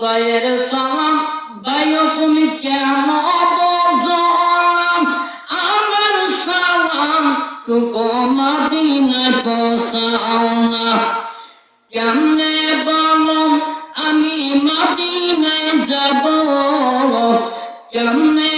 দয়ের সালাম বায়ু তুমি কেন বজলাম আমার সালাম টুকু মাদিনা পৌঁছাও না কেমনে বলো, আমি মাদিনায় যাব? কেমনে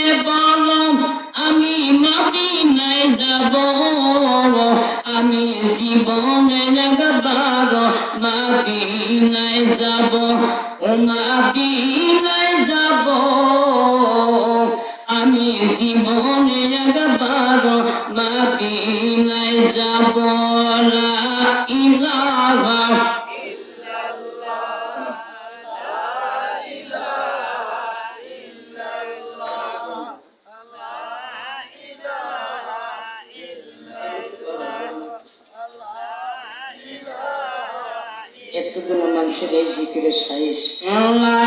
এতগুলো মানুষের এই জিকিরে সাইজ। আল্লাহ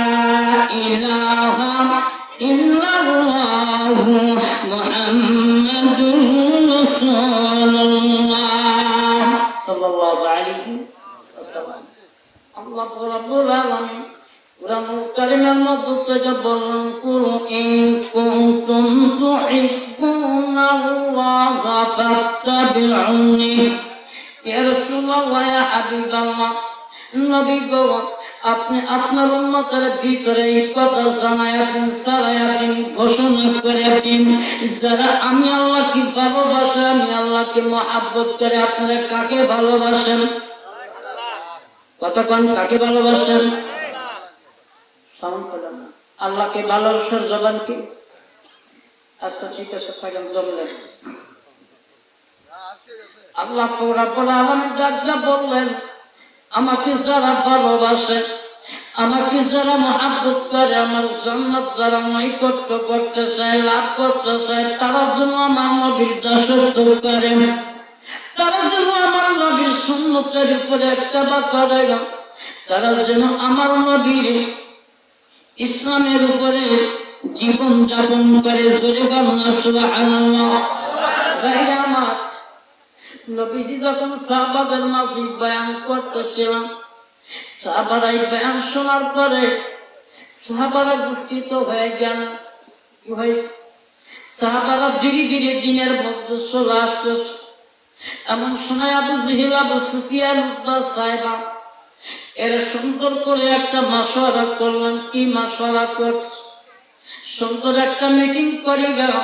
নবী গো, আপনি আপনার ভিতরে কথা ঘোষণা করে দিন। যারা আমি আল্লাহকে ভালোবাসে, আমি আল্লাহকে মহাব্বত করে, আপনারা কাকে ভালোবাসেন? কতক্ষণ কাকে ভালোবাসেন? আল্লাহকে ভালোবাসার জবান কি? আচ্ছা ঠিক আছে, থাকেন আল্লাহ রাব্বুল আলামিন যা বললেন আমাকে যারা ভালোবাসে, আমাকে যারা মহাব্বত করে, আমার জান্নাত যারা নৈকট্য করতে চায়, লাভ করতে চায়, তারা যেন আমার নবীর দাসত্ব করে। তারা যেন আমার নবীর সুন্নতের উপরে একটা করে তারা যেন আমার নবীর ইসলামের উপরে জীবন যাপন করে। জোরে বাংলা ভাইরা আমার নবীজি যখন সাহাবাদের মাঝে বয়ান করতেছিলাম সাহাবারা এই বয়ান শোনার পরে সাহাবারা বুঝিত হয়ে গেল কি হয়েছে সাহাবারা ধীরে ধীরে দিনের মধ্যে চলে আসতেছে এমন সময় আবু জিহিল আবু সুফিয়ান উদ্বা সাহেবা এরা সুন্দর করে একটা মাসোয়ারা করলাম কি মাসোয়ারা করছে সুন্দর একটা মিটিং করে গেল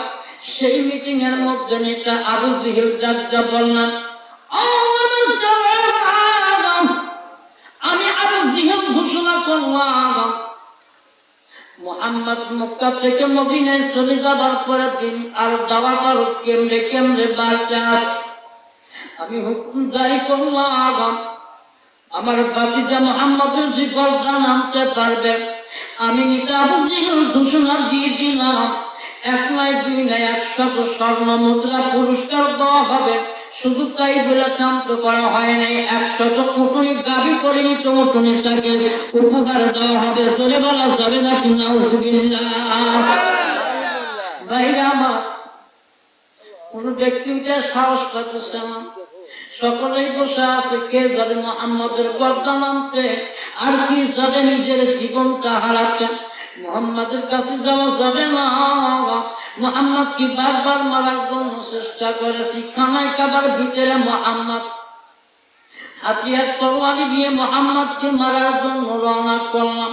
সেই মিটিং এর মধ্যে নেতা আবু জিহিল ডাক্তার বললেন "ও আবু জালাল, আমি আবু জিহিল ঘোষণা করলাম। মোহাম্মদ মক্কা থেকে মদিনায় চলে যাবার পরে দিন আর দাওয়া করো কেমনে কেমনে বাড়তে আমি হুকুম জারি করলাম। আমার বাতিজা মোহাম্মদের শিকল জানাতে পারবে আমি নিতে আবু জিহিল ঘোষণা দিয়ে দিলাম। এক নয় দুই নয় একশত স্বর্ণ মুদ্রা পুরস্কার দেওয়া হবে। শুধু তাই বলে করা হয় নাই। একশত উঠুনি গাবি করে নিত উঠুনিটাকে উপহার দেওয়া হবে। সরে বলা যাবে কোন ব্যক্তি উঠে সাহস পাচ্ছে না। সকলেই বসে আছে, কে যাবে মোহাম্মদের গর্দা নামতে। আর কি যাবে নিজের জীবনটা হারাতে। মোহাম্মদের কাছে যাওয়া যাবে না। মোহাম্মদ কি বারবার মারার জন্য চেষ্টা করেছি? খানায় কাবার ভিতরে মোহাম্মদ। হাতিয়ার তরবারি দিয়ে মোহাম্মদকে মারার জন্য রওনা করলাম।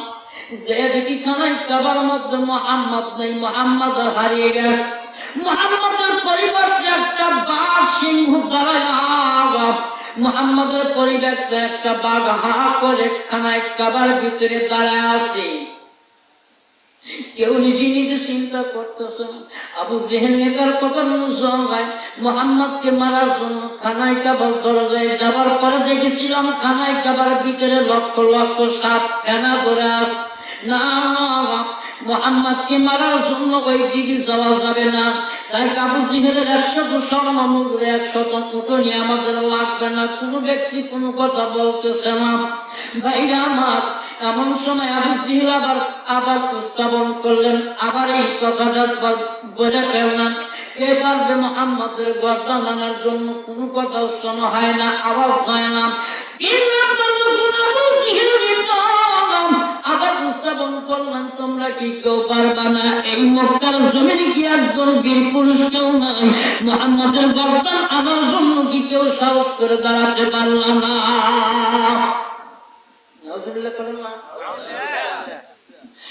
যে দেখি কাবার মধ্যে মোহাম্মদ নেই, মোহাম্মদ হারিয়ে গেছে। মোহাম্মদের পরিবর্তে একটা বাঘ সিংহ দাঁড়ায় মোহাম্মদের পরিবর্তে একটা বাঘ হা করে খানায় কাবার ভিতরে দাঁড়ায় আছে। কেউ নিজে নিজে চিন্তা করতেছে। আবু জেহেল নেতার কথা অনুসরণ মোহাম্মদকে মারার জন্য খানায় কাবার দরজায় যাবার পরে দেখেছিলাম খানায় কাবার ভিতরে লক্ষ লক্ষ সাপ ফেনা ধরে আস না মোহাম্মদকে মারার জন্য ওই দিকে যাওয়া যাবে না। তাই আবু জিহেলের একশত স্বর্ণ মুদ্রা একশত উঠনি আমাদের লাগবে না কোনো ব্যক্তি কোনো কথা বলতেছে না। ভাইরা আমার এমন সময় আবু জিহেল আবার আবার উপস্থাপন করলেন। আবার এই কথাটা বল- ফেললেন মোহাম্মদের জন্য? কোনো কথা শোনা হয় না, আওয়াজ হয় না। আবার বললেন তোমরা কি কেউ পারবা না? এই মক্কার জমিনে কি একজন বীর পুরুষ কেউ নাই? মোহাম্মদের আনার জন্য কি কেউ সাহস করে দাঁড়াতে পারল না?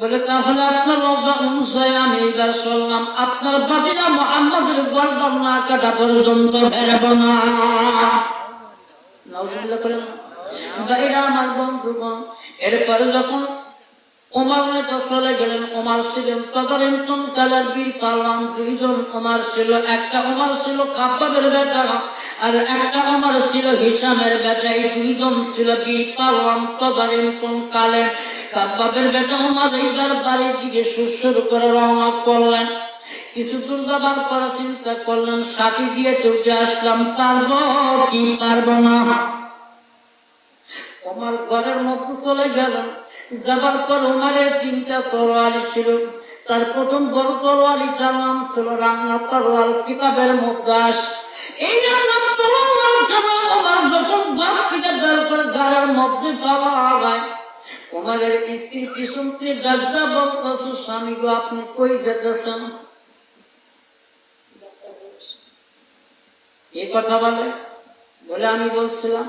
বলে, তাহলে আপনার রব্বা অনুসারে আমি এবার আপনার বাজিরা মোহাম্মদের গর্দন না কাটা পর্যন্ত ফেরব না। নাউজুবিল্লাহ করেন বাইরা আমার বন্ধুগণ, এরপরে যখন ওমার নেতা চলে গেলেন, ওমার ছিলেন তদানীন্তন কালের বীর পালন দুইজন। ওমার ছিল একটা, ওমার ছিল কাব্বাবের বেটা আর একটা, ওমার ছিল হিসামের বেটা। এই দুইজন ছিল বীর পালন তদানীন্তন কালে কাব্বাবের বেটা ওমার এইবার বাড়ির দিকে সুরসুর করে রওনা করলেন। কিছু দূর যাবার পরে চিন্তা করলেন, সাথী দিয়ে চলতে আসলাম, পারব কি পারব না? ওমার ঘরের মধ্যে চলে গেলেন। যাবার পর ওমারের তিনটা তরোয়ারি ছিল। তার প্রথম বড় তরোয়ারিটার নাম ছিল রান্না তরোয়াল কিতাবের আস এই তরোয়াল যখন বাপ ঘরের মধ্যে পাওয়া হয় ওমারের স্ত্রী ডাক্তার বলতেছে, স্বামী গো, আপনি কই যেতেছেন? এই কথা বলে বলে আমি বলছিলাম